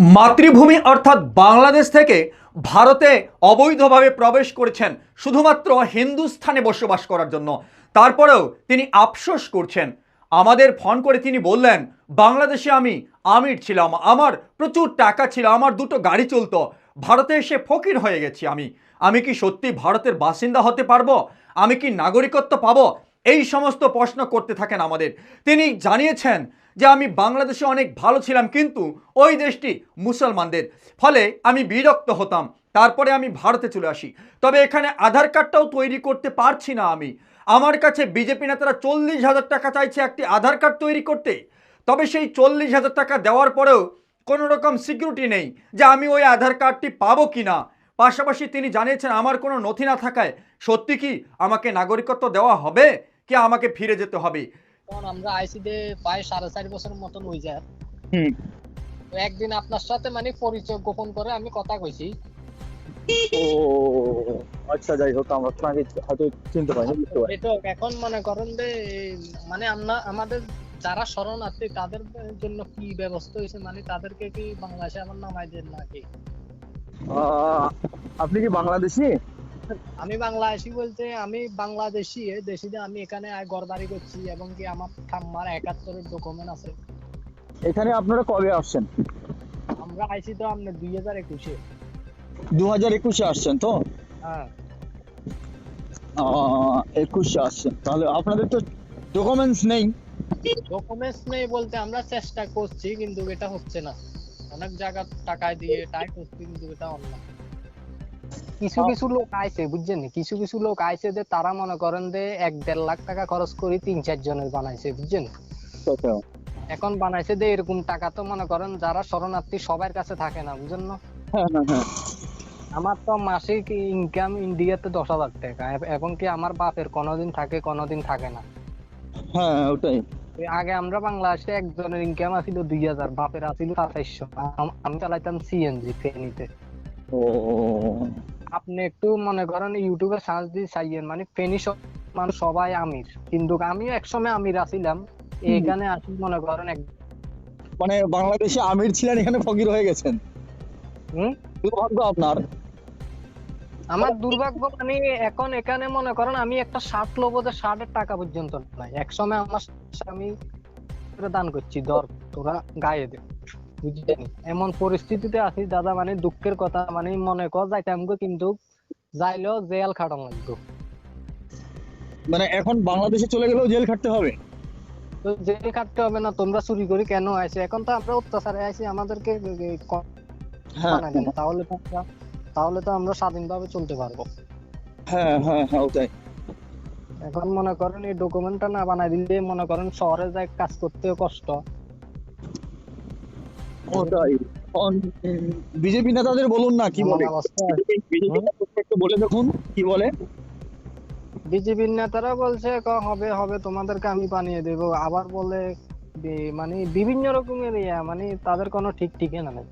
মাতৃভূমি অর্থাৎ বাংলাদেশ থেকে ভারতে অবৈধভাবে প্রবেশ করেছেন শুধুমাত্র হিন্দুস্থানে বসবাস করার জন্য। তারপরেও তিনি আফসোস করছেন। আমাদের ফোন করে তিনি বললেন, বাংলাদেশে আমি আমির ছিলাম, আমার প্রচুর টাকা ছিল, আমার দুটো গাড়ি চলতো, ভারতে এসে ফকির হয়ে গেছি আমি। আমি কি সত্যি ভারতের বাসিন্দা হতে পারব? আমি কি নাগরিকত্ব পাবো? এই সমস্ত প্রশ্ন করতে থাকেন আমাদের। তিনি জানিয়েছেন যে আমি বাংলাদেশে অনেক ভালো ছিলাম, কিন্তু ওই দেশটি মুসলমানদের। ফলে আমি বিরক্ত হতাম। তারপরে আমি ভারতে চলে আসি। তবে এখানে আধার কার্ডটাও তৈরি করতে পারছি না আমি। আমার কাছে বিজেপি নেতারা চল্লিশ হাজার টাকা চাইছে একটি আধার কার্ড তৈরি করতে। তবে সেই চল্লিশ হাজার টাকা দেওয়ার পরেও কোনো রকম সিকিউরিটি নেই যে আমি ওই আধার কার্ডটি পাবো কি না। পাশাপাশি তিনি জানিয়েছেন, আমার কোনো নথি না থাকায় সত্যি কি আমাকে নাগরিকত্ব দেওয়া হবে? কি আমাকে ফিরে যেতে হবে? তখন আমরা আইসিতে প্রায় সাড়ে চার বছর মতন হয়ে যায়। হুম। তো একদিন আপনার সাথে মানে পরিচয় গোপন করে আমি কথা কইছি। ও আচ্ছা যাই হোক আমরা আপনাকে হয়তো চিনতে পারিনি বুঝতে পারি এটা এখন মনে করেন যে মানে আমরা আমাদের যারা শরণার্থী তাদের জন্য কি ব্যবস্থা হয়েছে? মানে তাদেরকে কি বাংলাদেশে আমার নামাই দেন নাকি? আপনি কি বাংলাদেশি? আমি বাংলাদেশি বলতে আমি বাংলাদেশি দেশিতে আমি এখানে ঘর বাড়ি করছি এবং কি আমার ঠাম্মার একাত্তরের ডকুমেন্ট আছে। এখানে আপনারা কবে আসছেন? আমরা আইসি তো আপনার দুই হাজার একুশে। দু হাজার একুশে আসছেন তো? হ্যাঁ। একুশে আসছেন। তাহলে আপনাদের তো ডকুমেন্টস নেই। ডকুমেন্টস নেই বলতে আমরা চেষ্টা করছি কিন্তু এটা হচ্ছে না। অনেক জায়গা টাকা দিয়ে ট্রাই করছি কিন্তু এটা অন্য কিছু কিছু লোক আইছে বুঝছেন কিছু কিছু লোক আইছে যে তারা মনে করেন যে এক দেড় লাখ টাকা খরচ করে তিন চার জনের বানাইছে বুঝছেন আচ্ছা। এখন বানাইছে যে এরকম টাকা তো মনে করেন যারা শরণার্থী সবার কাছে থাকে না বুঝেন না? হ্যাঁ হ্যাঁ হ্যাঁ। আমার তো মাসিক ইনকাম ইন্ডিয়াতে দশ হাজার টাকা এব- কি আমার বাপের কোনোদিন থাকে কোনোদিন থাকে না? হ্যাঁ ওটাই। আগে আমরা বাংলাদেশে একজনের ইনকাম আছিল দুই হাজার বাপের আছিল সাতাইশশো আমি চালাইতাম সিএনজি ফেনীতে আপনি একটু মনে করেন ইউটিউবে সার্চ দিয়ে চাইয়েন মানে ফেনী মানুষ সবাই আমির কিন্তু আমিও একসময় আমির আছিলাম। এখানে আসি মনে করেন এক মানে বাংলাদেশে আমির ছিলেন এখানে ফকির হয়ে গেছেন। হুম? দুর্ভাগ্য আপনার। আমার দুর্ভাগ্য মানে এখন এখানে মনে করেন আমি একটা শার্ট লবো যে শার্টের টাকা পর্যন্ত নাই। একসময় আমার আমি দান করছি দর তোরা গায়ে দে। এমন পরিস্থিতিতে আছি দাদা মানে দুঃখের কথা মানে মনে কর যাইতাম গো কিন্তু যাইলেও জেল খাটানো লাগতো মানে এখন বাংলাদেশে চলে গেলেও জেল খাটতে হবে? তো জেল কাটতে হবে না তোমরা চুরি করে কেন আইছে? এখন তো আমরা অত্যাচারে আইছি আমাদেরকে হ্যাঁ। তাহলে তো আমরা তাহলে তো আমরা স্বাধীনভাবে চলতে পারব। হ্যাঁ হ্যাঁ হ্যাঁ ওটাই। এখন মনে করেন এই ডকুমেন্টটা না বানাই দিলে মনে করেন শহরে যাই কাজ করতেও কষ্ট। ওটাই বিজেপি নেতাদের বলুন না কি বলে? বলে দেখুন কি বলে? বিজেপির নেতারা বলছে হবে হবে তোমাদেরকে আমি বানিয়ে দেব। আবার বলে মানে বিভিন্ন রকমের ইয়া মানে তাদের কোনো ঠিক ঠিকানা নেই।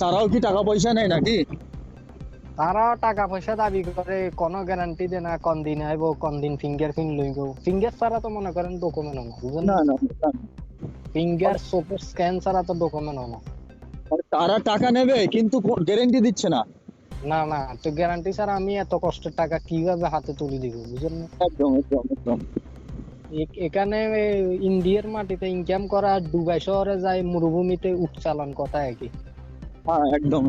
তারাও কি টাকা পয়সা নেয় নাকি? তারা টাকা পয়সা দাবি করে কোনো গ্যারান্টি দেয় না কোন দিন আইবো কোন দিন ফিঙ্গার প্রিন্ট লইব। ফিঙ্গার ছাড়া তো মনে করেন ডকুমেন্ট না না না। ফিঙ্গার চোখের স্ক্যান ছাড়া তো ডকুমেন্ট হয় না। তারা টাকা নেবে কিন্তু গ্যারেন্টি দিচ্ছে না। না না তো গ্যারান্টি ছাড়া আমি এত কষ্টের টাকা কীভাবে হাতে তুলে দিব বুঝলেন একদম একদম একদম। এখানে ইন্ডিয়ার মাটিতে ইনকাম করা দুবাই শহরে যায় মরুভূমিতে উঠ চালান কথা একই। হ্যাঁ একদম।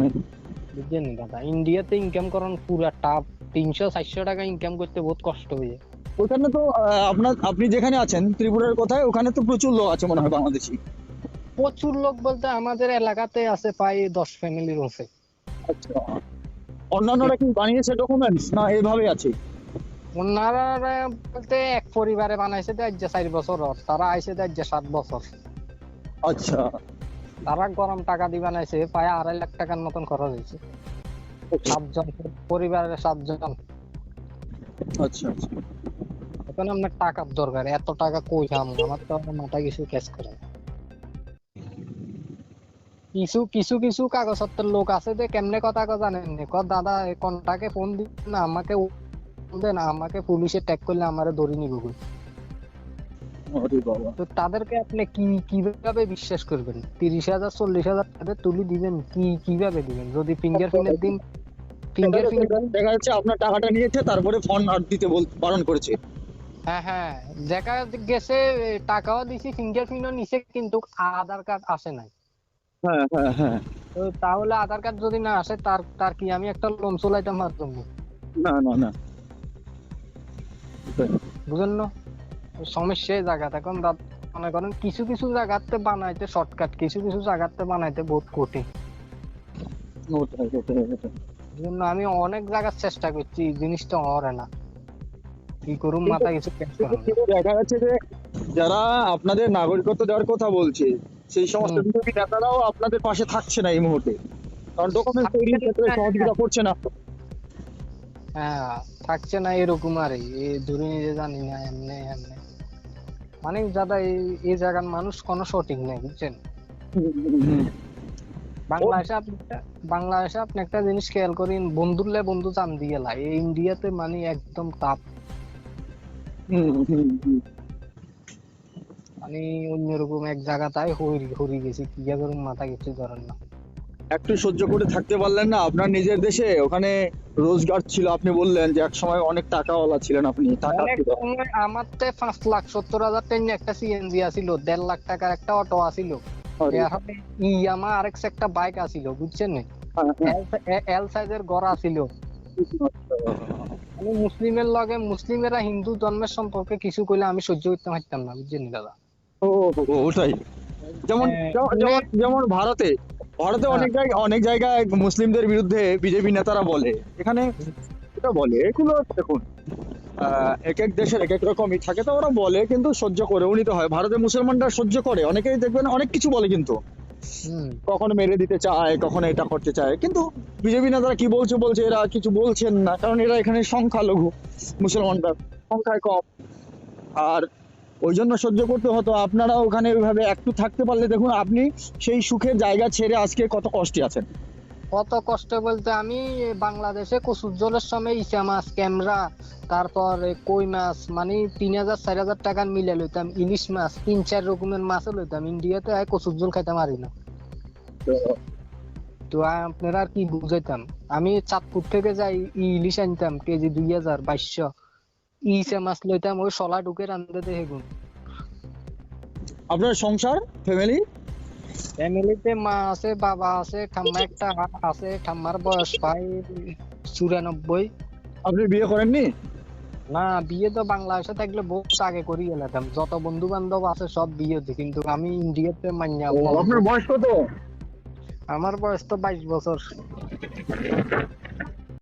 বুঝছেন দাদা? ইন্ডিয়াতে ইনকাম করান পুরা টাপ তিনশো চারশো টাকা ইনকাম করতে বহুত কষ্ট হয়ে যায়। ওখানে তো আপনার আপনি যেখানে আছেন ত্রিপুরার কোথায় ওখানে তো প্রচুর লোক আছে মনে হয় বাংলাদেশি। প্রচুর লোক বলতে আমাদের এলাকাতে আছে প্রায় দশ ফ্যামিলির আছে আচ্ছা। অন্যান্যরা কি বানিয়েছে ডকুমেন্টস না এইভাবে আছে? ওনারা বলতে এক পরিবারে বানাইছে দেয় যে চার বছর। তারা আইছে দেয় যে সাত বছর। আচ্ছা। তারা গরম টাকা দিয়ে বানাইছে প্রায় আড়াই লাখ টাকার মতন খরচ হয়েছে। সাতজন পরিবারের সাতজন। আচ্ছা আচ্ছা। এখন আপনার টাকার দরকার এত টাকা কই খাম আমার তো মাথা কিছু ক্যাশ করে। কিছু কিছু কিছু কাগজপত্রের লোক আছে যে কেমনে কথা কয় জানেন নি? কয় দাদা কোনটাকে ফোন দিন না আমাকে দেন আমাকে পুলিশে ট্যাগ করলে আমারে ধরে নিব। তো তাদেরকে আপনি কি কীভাবে বিশ্বাস করবেন তিরিশ হাজার চল্লিশ হাজার টাকা তুলি দিবেন কি কীভাবে দিবেন যদি ফিঙ্গারপ্রিন্টের দিন ফিঙ্গারপ্রিন্ট দেখা যাচ্ছে আপনার টাকাটা নিয়েছে তারপরে ফোন আর দিতে বারণ করেছে হ্যাঁ হ্যাঁ। দেখা গেছে টাকাও দিছি ফিঙ্গারপ্রিন্টও নিছে কিন্তু আধার কার্ড আসে নাই। হ্যাঁ হ্যাঁ হ্যাঁ। তো তাহলে আধার কার্ড যদি না আসে তার তার কি আমি একটা লোন চলাইতাম আর না না না। বুঝেন না? সমস্যা এই জায়গাতে। এখন মনে করেন কিছু কিছু জায়গাতে বানাইতে শর্টকাট কিছু কিছু জায়গাতে বানাইতে বহুত কঠিন। আমি অনেক জায়গার চেষ্টা করছি জিনিসটা হরে না। কি করুম মাথা কিছু দেখা যাচ্ছে যে যারা আপনাদের নাগরিকত্ব দেওয়ার কথা বলছে সেই সমস্ত। বিরোধী নেতারাও আপনাদের পাশে থাকছে না এই মুহূর্তে। কারণ ডকুমেন্ট তৈরির ক্ষেত্রে সহযোগিতা করছে না। হ্যাঁ থাকছে না এরকম আর ধরে নিজে জানি না এমনি এমনি। মানে দাদা এই জায়গার মানুষ কোনো সঠিক নেই বুঝছেন? বাংলাদেশে আপনি বাংলাদেশে আপনি একটা জিনিস খেয়াল করেন বন্ধুরলে বন্ধু চান দিয়ে লাই এই ইন্ডিয়াতে মানে একদম টাপ মানে অন্যরকম এক হরি হরি গেছি কি করুন মাথা কিছু ধরেন না। একটু সহ্য করে থাকতে পারলেন না আপনার নিজের দেশে? ওখানে রোজগার ছিল আপনি বললেন যে এক সময় অনেক টাকাওয়ালা ছিলেন আপনি টাকা আমার তে পাঁচ লাখ সত্তর হাজার টাকা একটা সিএনজি আছিল দেড় লাখ টাকার একটা অটো আছিল। ইয়ামা আরেকটা একটা বাইক আছিল বুঝছেন নি? এল সাইজের ঘর আছিল। আমি মুসলিমের লগে মুসলিমেরা হিন্দু ধর্মের সম্পর্কে কিছু কইলে আমি সহ্য করতে পারতাম না বুঝছেন দাদা? ও ওটাই। যেমন হ্যাঁ, যেমন- যেমন যেমন ভারতে ভারতে হ্যাঁ। অনেক জায়গায় অনেক জায়গায় মুসলিমদের বিরুদ্ধে বিজেপি নেতারা বলে। এখানে এটা বলে এগুলো দেখুন এক এক দেশের এক এক রকমই থাকে তো ওরা বলে কিন্তু সহ্য করেও নিতে হয়। ভারতের মুসলমানরা সহ্য করে অনেকেই দেখবেন অনেক কিছু বলে কিন্তু। কখনো মেরে দিতে চায়, কখনো এটা করতে চায়। কিন্তু বিজেপি নেতারা কি বলছে বলছে এরা কিছু বলছেন না, কারণ এরা এখানে সংখ্যালঘু, মুসলমানরা, সংখ্যায় কম। আর ওই জন্য সহ্য করতে হতো। আপনারা ওখানে ওইভাবে একটু থাকতে পারলে দেখুন, আপনি সেই সুখের জায়গা ছেড়ে আজকে কত কষ্টে আছেন। কত কষ্ট বলতে আমি বাংলাদেশে কচুর জলের সময় ইসা মাছ, ক্যামরা, তারপর কই মাছ মানে তিন হাজার, চার হাজার টাকার মিলে লইতাম, ইলিশ মাছ, তিন, চার রকমের মাছও লইতাম, ইন্ডিয়াতে আয় কচুর জল খাইতে পারি না। তো আপনারা আর কি বুঝাইতাম? আমি চাঁদপুর থেকে যাই ইলিশ আনতাম, কেজি দুই হাজার, বাইশশো। ইসা মাছ লইতাম, ওই শলা ঢুকে রান্ধতে হেগুন আপনার সংসার ফ্যামিলি ফ্যামিলিতে মা আছে বাবা আছে ঠাম্মা একটা আছে ঠাম্মার বয়স প্রায় চুরানব্বই। আপনি বিয়ে করেননি? না বিয়ে তো বাংলাদেশে থাকলে বহুত আগে করি এলাম যত বন্ধু বান্ধব আছে সব বিয়ে হচ্ছে কিন্তু আমি ইন্ডিয়াতে মান্য আপনার বয়স কত? আমার বয়স তো বাইশ বছর।